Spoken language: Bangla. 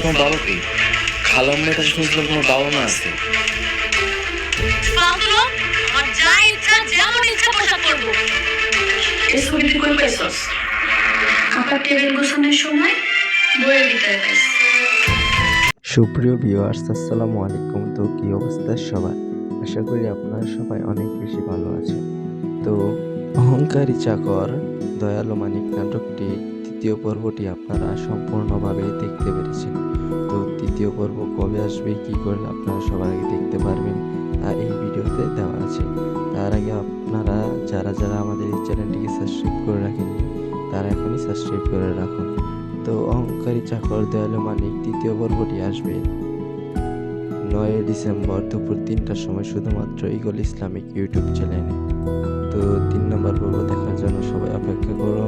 তোমার বাবা কি? খালাম্মের কাছে শুনছিলাম তোমার বাবা মা আছে যা ইচ্ছা যেমন ইচ্ছা পোশাক টেবিল গোছানোর সময় বইয়ের ভিতরে সুপ্রিয় ভিউয়ার্স আসসালামু আলাইকুম। তো কি অবস্থা সবার? আশা করি আপনারা সবাই অনেক বেশি ভালো আছেন। তো অহংকারী চাকর দয়ালু মানিক নাটকটি তৃতীয় পর্বটি আপনারা সম্পূর্ণভাবে দেখতে পেরেছেন। তো তৃতীয় পর্ব কবে আসবে, কি করে আপনারা সবার আগে দেখতে পারবেন তা এই ভিডিওতে দেওয়া আছে। তার আগে আপনারা যারা যারা আমাদের এই চ্যানেলটিকে সাবস্ক্রাইব করে রাখেননি, তারা এখনই সাবস্ক্রাইব করে রাখুন। তো অহংকারী চাকর দয়ালু মানিক, দ্বিতীয় পর্বটি আসবে নয় ডিসেম্বর দুপুর তিনটার সময় শুধুমাত্র ইগল ইসলামিক ইউটিউব চ্যানেলে। তো তিন নম্বর পর্ব দেখার জন্য সবাই অপেক্ষা করুন।